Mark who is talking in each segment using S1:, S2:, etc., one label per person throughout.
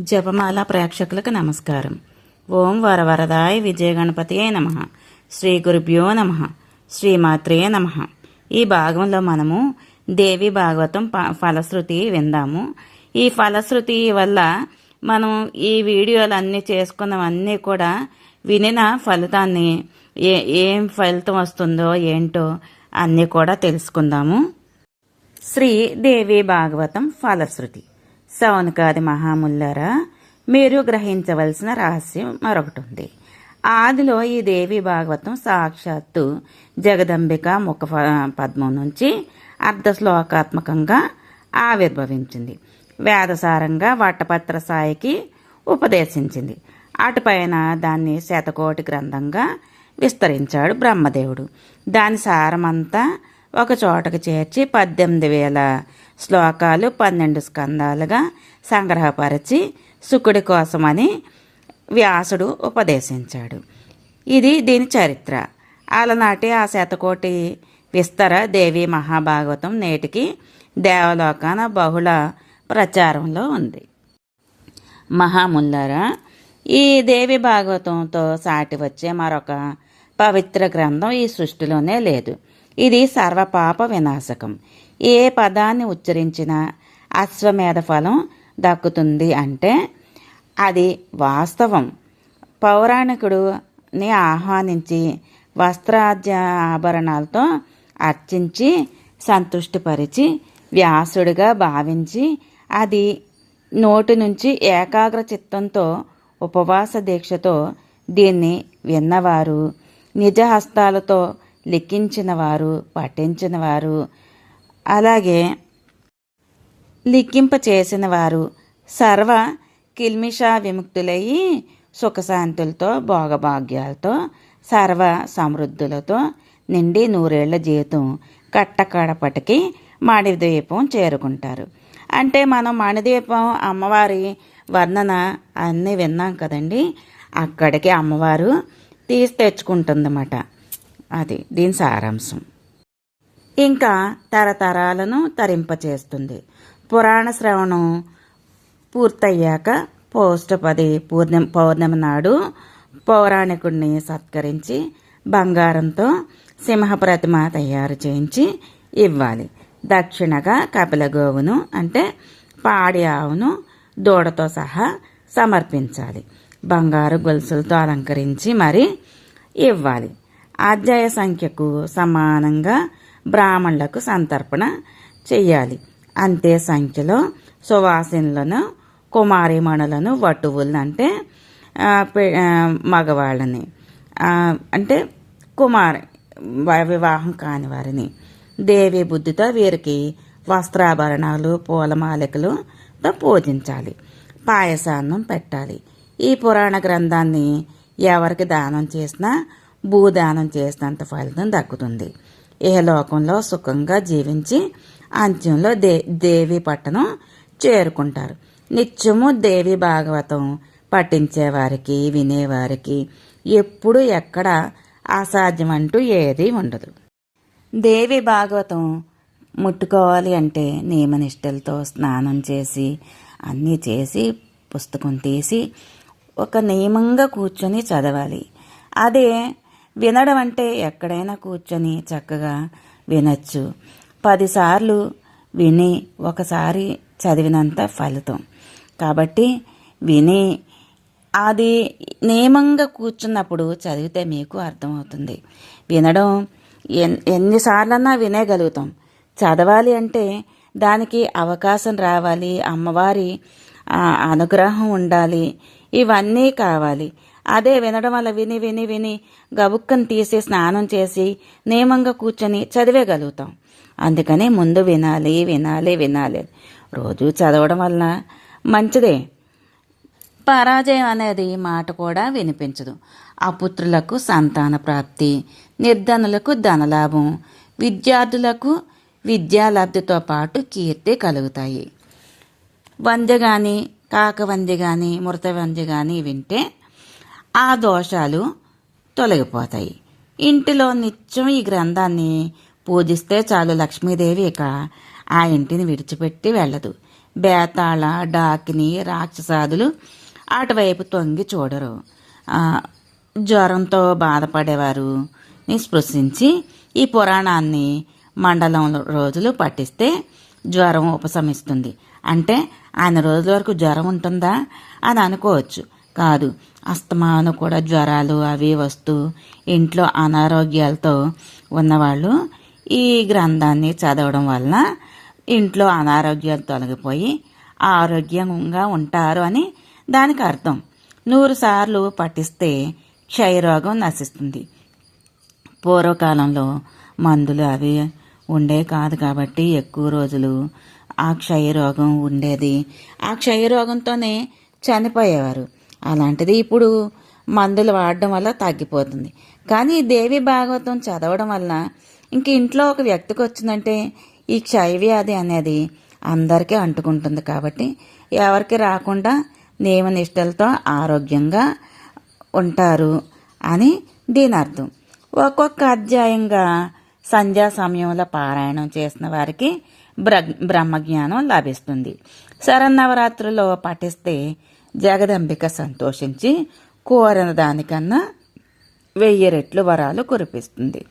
S1: జపమాల ప్రేక్షకులకు నమస్కారం. ఓం వరవరదాయ విజయగణపతియే నమ. శ్రీ గురుభ్యో నమ. శ్రీమాత్రే నమ. ఈ భాగంలో మనము దేవి భాగవతం ప- ఫలశ్రుతి విందాము. ఈ ఫలశ్రుతి వల్ల మనం ఈ వీడియోలు అన్నీ చేసుకున్నవన్నీ కూడా వినిన ఫలితాన్ని ఏ ఏం ఫలితం వస్తుందో ఏంటో అన్నీ కూడా తెలుసుకుందాము. శ్రీ దేవి భాగవతం ఫలశ్రుతి. సౌనకాది మహాముల్లారా మీరు గ్రహించవలసిన రహస్యం మరొకటి ఉంది ఆదిలో ఈ దేవి భాగవతం సాక్షాత్తు జగదంబిక ముఖ ప- పద్మం నుంచి అర్ధ శ్లోకాత్మకంగా ఆవిర్భవించింది. వేదసారంగా వట్టపత్ర సాయికి ఉపదేశించింది. అటుపైన దాన్ని శతకోటి గ్రంథంగా విస్తరించాడు బ్రహ్మదేవుడు. దాని సారమంతా ఒక చోటకు చేర్చి పద్దెనిమిది వేల శ్లోకాలు పన్నెండు స్కందాలుగా సంగ్రహపరిచి శుకుడి కోసమని వ్యాసుడు ఉపదేశించాడు. ఇది దీని చరిత్ర. అలనాటి ఆ శతకోటి విస్తర దేవి మహాభాగవతం నేటికి దేవలోకాన బహుళ ప్రచారంలో ఉంది. మహాముల్లారా ఈ దేవి భాగవతంతో సాటి వచ్చే మరొక పవిత్ర గ్రంథం ఈ సృష్టిలోనే లేదు. ఇది సర్వపాప వినాశకం. ఏ పదాన్ని ఉచ్చరించినా అశ్వమేధ ఫలం దక్కుతుంది అంటే అది వాస్తవం. పౌరాణికుడుని ఆహ్వానించి వస్త్రాద్య ఆభరణాలతో అర్చించి సంతుష్టిపరిచి వ్యాసుడిగా భావించి అది నోటి నుంచి ఏకాగ్ర చిత్తంతో ఉపవాస దీక్షతో దీన్ని విన్నవారు నిజ హస్తాలతో పఠించినవారు వారు అలాగే లిక్కింప చేసిన వారు సర్వ కిల్మిషా విముక్తులయ్యి సుఖశాంతులతో భోగభాగ్యాలతో సర్వ సమృద్ధులతో నిండి నూరేళ్ళ జీవితం కట్టకడపటికి మాణిద్వీపం చేరుకుంటారు. అంటే మనం మణిద్వీపం అమ్మవారి వర్ణన అన్నీ విన్నాం కదండి. అక్కడికి అమ్మవారు తీసి తెచ్చుకుంటుందన్నమాట. అది దీని సారాంశం. ఇంకా తరతరాలను తరింపచేస్తుంది. పురాణ శ్రవణం పూర్తయ్యాక పౌష్టపది పూర్ణి పౌర్ణమి నాడు పౌరాణికుడిని సత్కరించి బంగారంతో సింహ ప్రతిమ తయారు చేయించి ఇవ్వాలి. దక్షిణగా కపిల గోవును అంటే పాడి ఆవును దూడతో సహా సమర్పించాలి. బంగారు గొలుసులతో అలంకరించి మరి ఇవ్వాలి. అధ్యాయ సంఖ్యకు సమానంగా బ్రాహ్మణులకు సంతర్పణ చేయాలి. అంతే సంఖ్యలో సువాసినులను కుమారిమణులను వటువులను అంటే పె- మగవాళ్ళని. అంటే కుమారి వివాహం కాని వారిని. దేవి బుద్ధితో వీరికి వస్త్రాభరణాలు పూలమాలికలుతో పూజించాలి. పాయసాన్నం పెట్టాలి. ఈ పురాణ గ్రంథాన్ని ఎవరికి దానం చేసినా భూదానం చేసినంత ఫలితం దక్కుతుంది. ఏ లోకంలో సుఖంగా జీవించి అంత్యంలో దే దేవి పట్టణం చేరుకుంటారు. నిత్యము దేవి భాగవతం పఠించేవారికి వినేవారికి ఎప్పుడు ఎక్కడ అసాధ్యం అంటూ ఏదీ ఉండదు. దేవి భాగవతం ముట్టుకోవాలి అంటే నియమనిష్టలతో స్నానం చేసి అన్నీ చేసి పుస్తకం తీసి ఒక నియమంగా కూర్చొని చదవాలి. అదే వినడం అంటే ఎక్కడైనా కూర్చొని చక్కగా వినొచ్చు. పదిసార్లు విని ఒకసారి చదివినంత ఫలితం. కాబట్టి విని అది నియమంగా కూర్చున్నప్పుడు చదివితే మీకు అర్థమవుతుంది. వినడం ఎన్ ఎన్నిసార్లన్నా వినేయగలుగుతాం. చదవాలి అంటే దానికి అవకాశం రావాలి అమ్మవారి అనుగ్రహం ఉండాలి ఇవన్నీ కావాలి. అదే వినడం వల్ల విని విని విని గబుక్కను తీసి స్నానం చేసి నియమంగా కూర్చొని చదివేయగలుగుతాం. అందుకని ముందు వినాలి వినాలి వినాలి. రోజు చదవడం వల్ల మంచిదే. పరాజయం అనేది మాట కూడా వినిపించదు. అపుత్రులకు సంతాన ప్రాప్తి నిర్ధనులకు ధనలాభం విద్యార్థులకు విద్యాలబ్ధితో పాటు కీర్తి కలుగుతాయి. వంద్య కానీ కాక వంద్య కానీ మృత వంద్య కానీ వింటే ఆ దోషాలు తొలగిపోతాయి. ఇంటిలో నిత్యం ఈ గ్రంథాన్ని పూజిస్తే చాలు లక్ష్మీదేవి ఇక ఆ ఇంటిని విడిచిపెట్టి వెళ్ళదు. బేతాళ డాకిని రాక్షసాదులు అటువైపు తొంగి చూడరు. జ్వరంతో బాధపడేవారు స్పృశించి ఈ పురాణాన్ని మండలం రోజులు పట్టిస్తే జ్వరం ఉపశమిస్తుంది. అంటే ఆయన రోజుల వరకు జ్వరం ఉంటుందా? అని అనుకోవచ్చు. కాదు. అస్తమాను కూడా జ్వరాలు అవి వస్తూ ఇంట్లో అనారోగ్యాలతో ఉన్నవాళ్ళు ఈ గ్రంథాన్ని చదవడం వలన ఇంట్లో అనారోగ్యాలు తొలగిపోయి ఆరోగ్యంగా ఉంటారు అని దానికి అర్థం. నూరు సార్లు పఠిస్తే క్షయరోగం నశిస్తుంది. పూర్వకాలంలో మందులు అవి ఉండే కాదు కాబట్టి ఎక్కువ రోజులు ఆ క్షయరోగం ఉండేది. ఆ క్షయరోగంతోనే చనిపోయేవారు. అలాంటిది ఇప్పుడు మందులు వాడడం వల్ల తగ్గిపోతుంది. కానీ దేవి భాగవతం చదవడం వల్ల ఇంక ఇంట్లో ఒక వ్యక్తికి వచ్చిందంటే ఈ క్షయవ్యాధి అనేది అందరికీ అంటుకుంటుంది కాబట్టి ఎవరికి రాకుండా నియమనిష్టలతో ఆరోగ్యంగా ఉంటారు అని దీని అర్థం. ఒక్కొక్క అధ్యాయంగా సంధ్యా సమయంలో పారాయణం చేసిన వారికి బ్ర బ్రహ్మజ్ఞానం లభిస్తుంది. శరన్నవరాత్రులో పఠిస్తే జగదంబిక సంతోషించి కోరిన దానికన్నా వెయ్యి రెట్లు వరాలు కురిపిస్తుంది.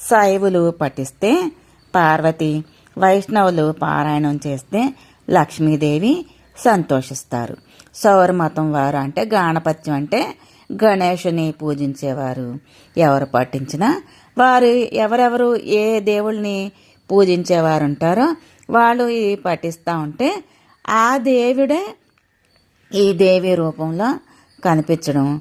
S1: శైవులు పఠిస్తే పార్వతి వైష్ణవులు పారాయణం చేస్తే లక్ష్మీదేవి సంతోషిస్తారు. సౌరమతం వారు అంటే గాణపత్యం అంటే గణేషుని పూజించేవారు. ఎవరు పఠించినా వారు ఎవరెవరు ఏ దేవుళ్ళని పూజించేవారు ఉంటారో వాళ్ళు ఇవి పఠిస్తూ ఉంటే ఆ దేవుడే ఈ దేవి రూపంలో కనిపించడం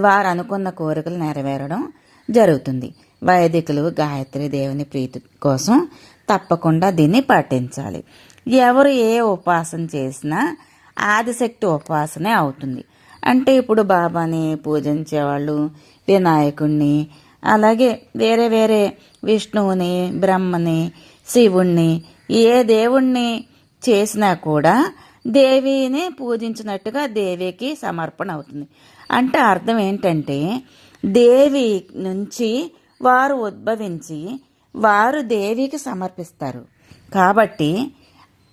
S1: వారు అనుకున్న కోరికలు నెరవేరడం జరుగుతుంది. వైదికులు గాయత్రి దేవుని ప్రీతి కోసం తప్పకుండా దీన్ని పాటించాలి. ఎవరు ఏ ఉపాసన చేసినా ఆదిశక్తి ఉపాసనే అవుతుంది. అంటే ఇప్పుడు బాబాని పూజించేవాళ్ళు వినాయకుణ్ణి అలాగే వేరే వేరే విష్ణువుని బ్రహ్మని శివుణ్ణి ఏ దేవుణ్ణి చేసినా కూడా దేవిని పూజించినట్టుగా దేవికి సమర్పణ అవుతుంది. అంటే అర్థం ఏంటంటే దేవి నుంచి వారు ఉద్భవించి వారు దేవికి సమర్పిస్తారు. కాబట్టి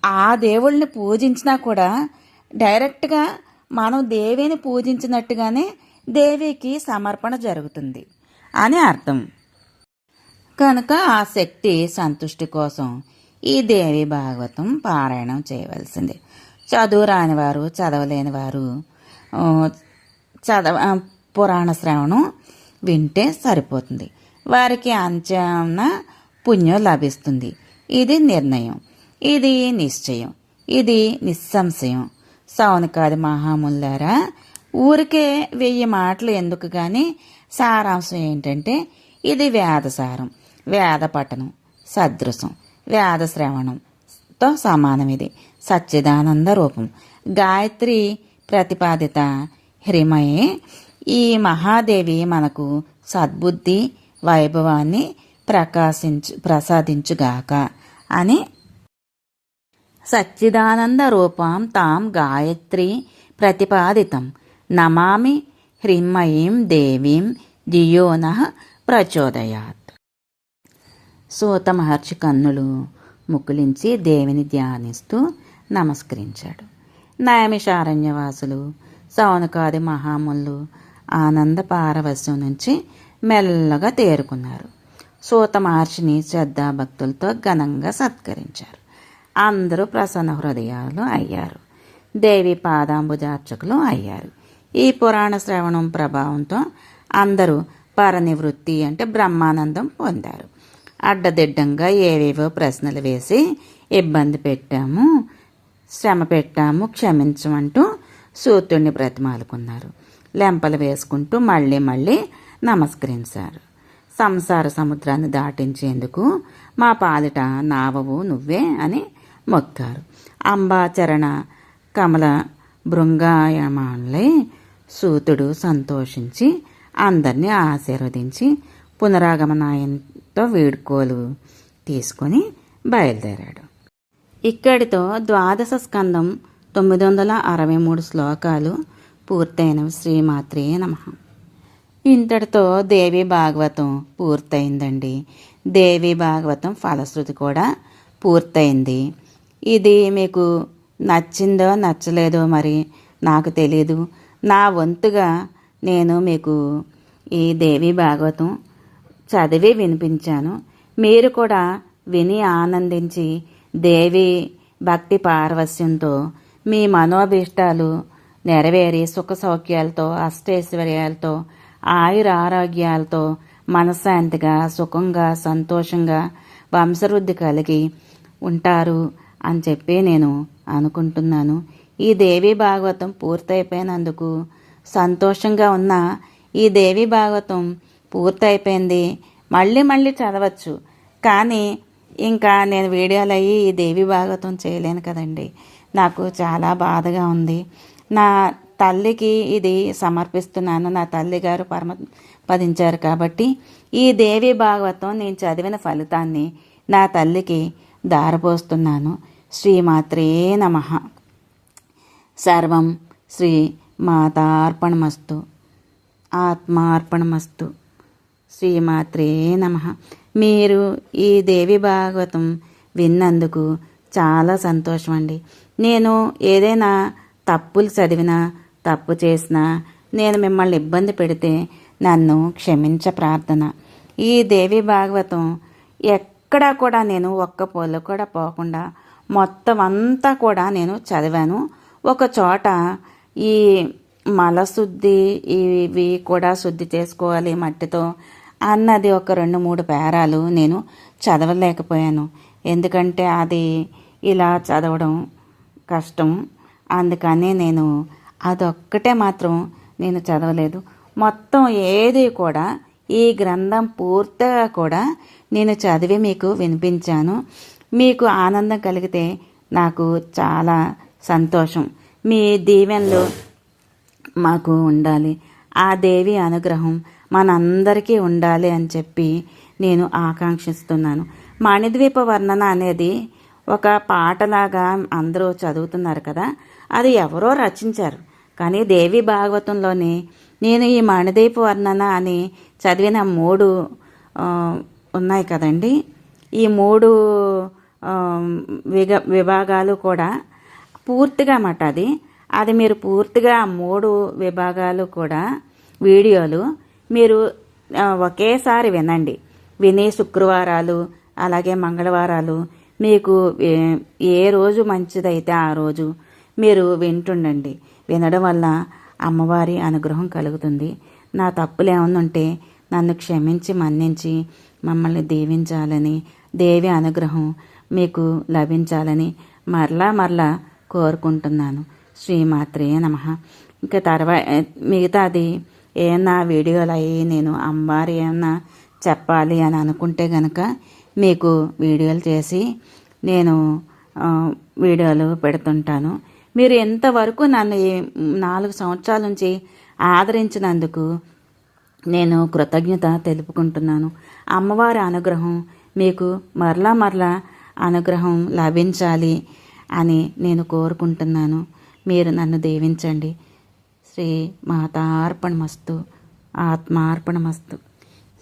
S1: ఆ దేవుళ్ళని పూజించినా కూడా డైరెక్ట్గా మనం దేవిని పూజించినట్టుగానే దేవికి సమర్పణ జరుగుతుంది అని అర్థం. కనుక ఆ శక్తి సంతుష్టి కోసం ఈ దేవి భాగవతం పారాయణం చేయవలసింది. చదువు రానివారు చదవలేని వారు చదవ పురాణ శ్రవణం వింటే సరిపోతుంది. వారికి అంచన పుణ్యం లభిస్తుంది. ఇది నిర్ణయం. ఇది నిశ్చయం. ఇది నిస్సంశయం. సౌనకాది మహాముల్లారా ఊరికే వెయ్యి మాటలు ఎందుకు కానీ సారాంశం ఏంటంటే ఇది వేదసారం వేద పఠనం సదృశం వేద శ్రవణం. సమానం ఇది సచ్చిదానంద రూపం. గాయత్రి ప్రతిపాదిత. హ్రిమయే. ఈ మహాదేవి మనకు సద్బుద్ధి వైభవాన్ని ప్రకాశించు ప్రసాదించుగాక అని సచ్చిదానంద రూపం తాం గాయత్రి ప్రతిపాదితం. నమామి హ్రిమయీం దేవీం ధియోన ప్రచోదయాత్. సూత మహర్షి కన్నులు. ముకులించి దేవిని ధ్యానిస్తూ నమస్కరించాడు. నయమిషారణ్యవాసులు సౌనకాది మహాములు ఆనంద పారవశ్యం నుంచి మెల్లగా తేరుకున్నారు. సూత మహర్షిని శ్రద్ధాభక్తులతో ఘనంగా సత్కరించారు. అందరూ ప్రసన్న హృదయాలు అయ్యారు. దేవి పాదాంబుజార్చకులు అయ్యారు. ఈ పురాణ శ్రవణం ప్రభావంతో అందరూ పరనివృత్తి అంటే బ్రహ్మానందం పొందారు. అడ్డదిడ్డంగా ఏవేవో ప్రశ్నలు వేసి ఇబ్బంది పెట్టాము శ్రమ పెట్టాము క్షమించమంటూ సూతుడిని బ్రతిమాలుకున్నారు. లెంపలు వేసుకుంటూ మళ్ళీ మళ్ళీ నమస్కరించారు. సంసార సముద్రాన్ని దాటించేందుకు మా పాలిట నావవు నువ్వే అని మొక్కారు. అంబాచరణ కమల బృంగాయమాన్లై సూతుడు సంతోషించి అందరినీ ఆశీర్వదించి ఎంతో వీడ్కోలు తీసుకొని బయలుదేరాడు. ఇక్కడితో ద్వాదశ స్కందం తొమ్మిది వందల అరవై మూడు శ్లోకాలు పూర్తయినవి. శ్రీమాత్రే నమ. ఇంతటితో దేవి భాగవతం పూర్తయిందండి. దేవి భాగవతం ఫలశ్రుతి కూడా పూర్తయింది. ఇది మీకు నచ్చిందో నచ్చలేదో మరి నాకు తెలీదు. నా వంతుగా నేను మీకు ఈ దేవి భాగవతం చదివి వినిపించాను. మీరు కూడా విని ఆనందించి దేవి భక్తి పారవస్యంతో మీ మనోభీష్టాలు నెరవేరి సుఖ సౌఖ్యాలతో అష్టైశ్వర్యాలతో ఆయుర ఆరోగ్యాలతో మనశ్శాంతిగా సుఖంగా సంతోషంగా వంశవృద్ధి కలిగి ఉంటారు అని చెప్పి నేను అనుకుంటున్నాను. ఈ దేవి భాగవతం పూర్తయిపోయినందుకు సంతోషంగా ఉన్న ఈ దేవి భాగవతం పూర్తయిపోయింది. మళ్ళీ మళ్ళీ చదవచ్చు. కానీ ఇంకా నేను వీడియోలు అయ్యి ఈ దేవి భాగవతం చేయలేను కదండి. నాకు చాలా బాధగా ఉంది. నా తల్లికి ఇది సమర్పిస్తున్నాను. నా తల్లి గారు పరమ పదించారు కాబట్టి ఈ దేవి భాగవతం నేను చదివిన ఫలితాన్ని నా తల్లికి దారపోస్తున్నాను. శ్రీమాత్రే నమ. సర్వం శ్రీ మాతార్పణమస్తు. ఆత్మార్పణమస్తు. శ్రీమాత్రే నమ. మీరు ఈ దేవి భాగవతం విన్నందుకు చాలా సంతోషం అండి నేను ఏదైనా తప్పులు చదివినా తప్పు చేసినా నేను మిమ్మల్ని ఇబ్బంది పెడితే నన్ను క్షమించ ప్రార్థన. ఈ దేవి భాగవతం ఎక్కడా కూడా నేను ఒక్క పొల్లు కూడా పోకుండా మొత్తం అంతా కూడా నేను చదివాను. ఒక చోట ఈ మలశుద్ధి ఇవి కూడా శుద్ధి చేసుకోవాలి మట్టితో. అన్నది ఒక రెండు మూడు పేరాలు నేను చదవలేకపోయాను. ఎందుకంటే అది ఇలా చదవడం కష్టం. అందుకని నేను అదొక్కటే మాత్రం నేను చదవలేదు. మొత్తం ఏది కూడా ఈ గ్రంథం పూర్తిగా కూడా నేను చదివి మీకు వినిపించాను. మీకు ఆనందం కలిగితే నాకు చాలా సంతోషం. మీ దీవెనలు మాకు ఉండాలి. ఆ దేవి అనుగ్రహం మనందరికీ ఉండాలి అని చెప్పి నేను ఆకాంక్షిస్తున్నాను. మణిద్వీప వర్ణన అనేది ఒక పాటలాగా అందరూ చదువుతున్నారు కదా అది ఎవరో రచించారు. కానీ దేవి భాగవతంలోని నేను ఈ మణిదీప వర్ణన అని చదివిన మూడు ఉన్నాయి కదండి. ఈ మూడు విగ విభాగాలు కూడా పూర్తిగా మాట అది అది మీరు పూర్తిగా మూడు విభాగాలు కూడా వీడియోలు మీరు ఒకేసారి వినండి. విని శుక్రవారాలు అలాగే మంగళవారాలు మీకు ఏ- రోజు మంచిదైతే ఆ రోజు మీరు వింటుండండి. వినడం వల్ల అమ్మవారి అనుగ్రహం కలుగుతుంది. నా తప్పులు ఏమన్నా ఉంటే నన్ను క్షమించి మన్నించి మమ్మల్ని దీవించాలని దేవి అనుగ్రహం మీకు లభించాలని మరలా మరలా కోరుకుంటున్నాను. శ్రీమాత్రే నమ. ఇంకా తర్వాత మిగతాది ఏమన్నా వీడియోలు అయ్యి నేను అమ్మవారు ఏమన్నా చెప్పాలి అని అనుకుంటే గనక మీకు వీడియోలు చేసి నేను వీడియోలు పెడుతుంటాను. మీరు ఎంతవరకు నన్ను నాలుగు సంవత్సరాల నుంచి ఆదరించినందుకు నేను కృతజ్ఞత తెలుపుకుంటున్నాను. అమ్మవారి అనుగ్రహం మీకు మరలా మరలా అనుగ్రహం లభించాలి అని నేను కోరుకుంటున్నాను. మీరు నన్ను దీవించండి. శ్రీ మాతార్పణమస్తు ఆత్మార్పణమస్తు.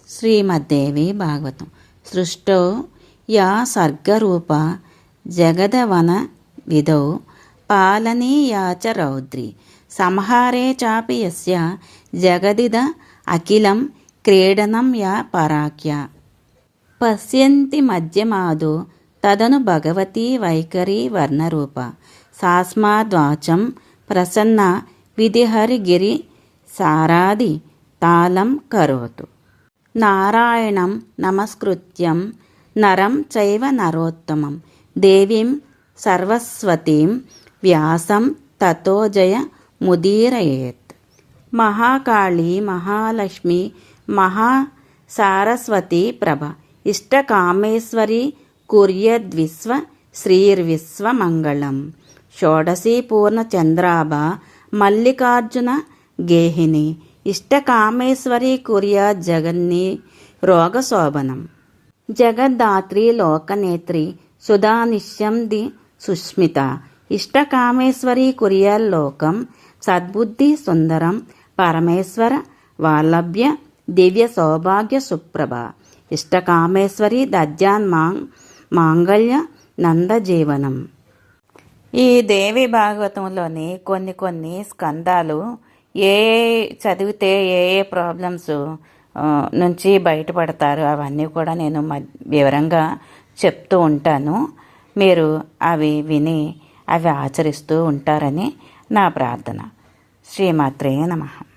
S1: శ్రీమద్దేవి భాగవతం. సృష్టో యా సర్గరూప జగదవన విధౌ పాలనీయా చ రౌద్రి. సంహారే చాపి యస్య జగదిద అఖిలం క్రీడనం యా పరాఖ్య పశ్యంతి మధ్యమాదో తదను భగవతీ వైఖరి వర్ణరూప. సాస్మాద్వాచం ప్రసన్న విధిహరిగిరి సారాది తాళం కరోతు. నారాయణం నమస్కృత్యం నరం చైవ నరోత్తమం. దేవీం సర్వస్వతీం వ్యాసం తతో జయ ముదీరయేత్. మహాకాళి మహాలక్ష్మి మహా సారస్వతి ప్రభ. ఇష్టకామేశ్వరి కుర్యద్విశ్వ శ్రీర్విశ్వమంగళం. షోడశీ పూర్ణచంద్రాభ మల్లికార్జున గేహిని ఇష్టకామేశ్వరి కుర్యా జగన్ని రోగశోభనం. జగద్ధాత్రి లోకనేత్రి సుధానిశ్యం ది సుస్మిత ఇష్టకామేశ్వరి కుర్యాల్లోకం సద్బుద్ధి సుందరం పరమేశ్వర వాలభ్య దివ్య సౌభాగ్య సుప్రభ ఇష్టకామేశ్వరి దజ్జాన్ మాంగళ్య నందజీవనం. ఈ దేవి భాగవతంలోని కొన్ని కొన్ని స్కందాలు ఏ చదివితే ఏ ఏ ప్రాబ్లమ్స్ నుంచి బయటపడతారు అవన్నీ కూడా నేను మ- వివరంగా చెప్తూ ఉంటాను. మీరు అవి విని అవి ఆచరిస్తూ ఉంటారని నా ప్రార్థన. శ్రీమాత్రే నమః.